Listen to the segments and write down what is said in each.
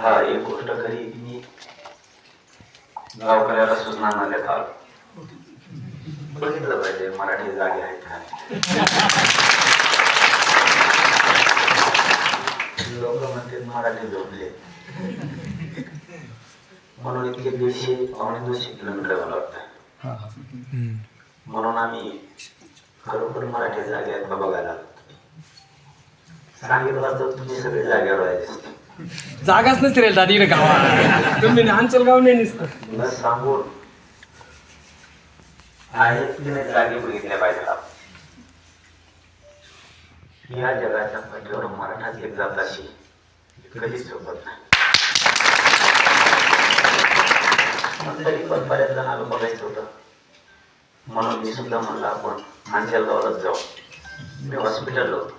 हा एक गोष्ट खरी मी गावकऱ्याला सूचना न देता आलो. बघितलं पाहिजे मराठी जागे आहेत लोक म्हणते मराठी झोपले. म्हणून इतके दीडशे पावणे दोनशे किलोमीटर मला वाटतं. म्हणून आम्ही खरोखर मराठी जागे आहेत का बघायला आलो. सांगितलं तर तुम्ही सगळे जागेवर आहे. जागाच नसते रे दादी गावात. तुम्ही आमचं गाव नाही नुसतं. न सांगून आहेत की नाही जागे बघितल्या पाहिजे आपण. या जगाच्या पाठीवर मराठाची एक जात अशी कधीच झोपत नाही. पण तरी पण बऱ्याच जणांना बघायचं होतं. म्हणून मी सुद्धा म्हणलं आपण अंजलगावलाच जाऊ. मी हॉस्पिटलला होतो.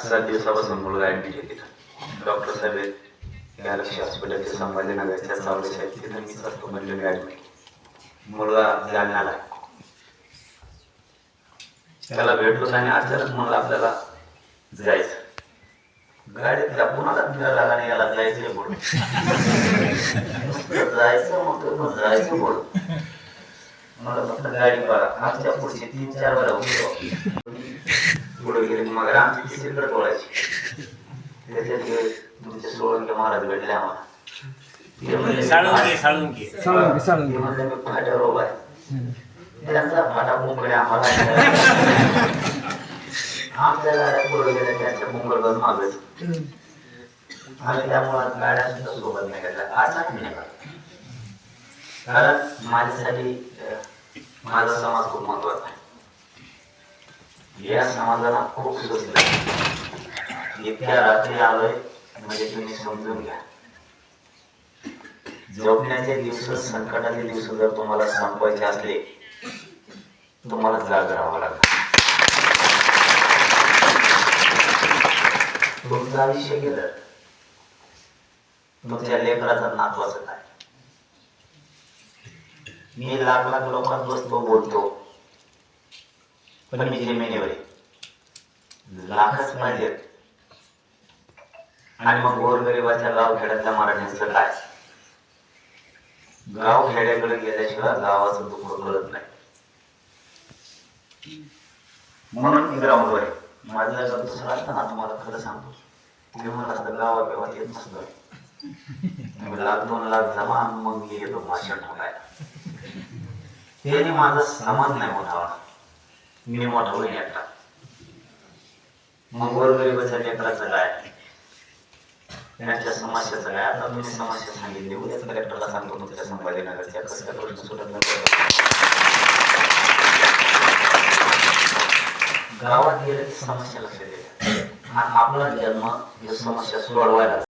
सात दिवसापासून मुलगा ऍडमिट आहे तिथं. डॉक्टर साहेब आहेत गॅलक्सी हॉस्पिटलचे संभाजीनगरच्या चावडे साहेब तिथं मी असतो म्हणले मी मुलगा जालन्याला आहे. त्याला भेटलो आणि अचानक म्हणलं आपल्याला जायचं. गाडीत कुणाला मिळाला आणि याला जायचं म्हणून. जायचं म्हणतो मग जायचं म्हणून. मला म्हटलं गाडी बघा आमच्या पुढची तीन चार वेळा पुढे गेले मग आमची तिसरीकडे टोळायची त्याच्यात तुमचे महाराज भेटले आम्हाला ते साळुंके साळुंके मी फाट्यावर उभा आहे त्यांचा फाटा मुंकडे आम्हाला आमच्या गाड्या पुढे गेल्या त्यांच्या मुंगळवर मागच त्यामुळे गाड्या सुद्धा सोबत नाही घेतल्या अचानक मी कारण माझ्यासाठी माझा समाज खूप महत्त्वाचा आहे या समाजाला खूप सुचलं इतक्या रात्री आलोय म्हणजे तुम्ही समजून घ्या. झोपण्याचे दिवस संकटाचे दिवस जर तुम्हाला संपवायचे असले तुम्हाला जाग राहावं लागेल. तुमचं आयुष्य गेलं. तुमच्या लेकराचं नातवाचं काय? मी लाख लाख लोकांत बसतो बोलतो. पण मी जमिनीवर लाखच पाहिजेत. आणि मग गोरगरिबाच्या गाव खेड्यातल्या मराठ्यांचं काय? गाव खेड्याकडे गेल्याशिवाय गावाचं दुःख कळत नाही. म्हणून मी ग्राउंडवर आहे. माझं जर दुसरं असताना तुम्हाला खरं सांगतो. तुम्ही म्हणत असतं गावा गावात येत नसतं. लाख दोन लाख जमा मग मी येतो भाषण ठोकायला. त्याने माझा समान नाही मोठावा मी मोठा होईल एकटा. मग गोरगरिबाच्या लेकराचं काय? त्यांच्या समस्याचं काय आता तुम्ही समस्या सांगितली. उद्याच कलेक्टरला सांगतो तुमच्या संभाजीनगरच्या. कसं काय प्रश्न सुटत गावात गेले समस्या लक्षात येते. आपला जन्म ही समस्या सोडवायला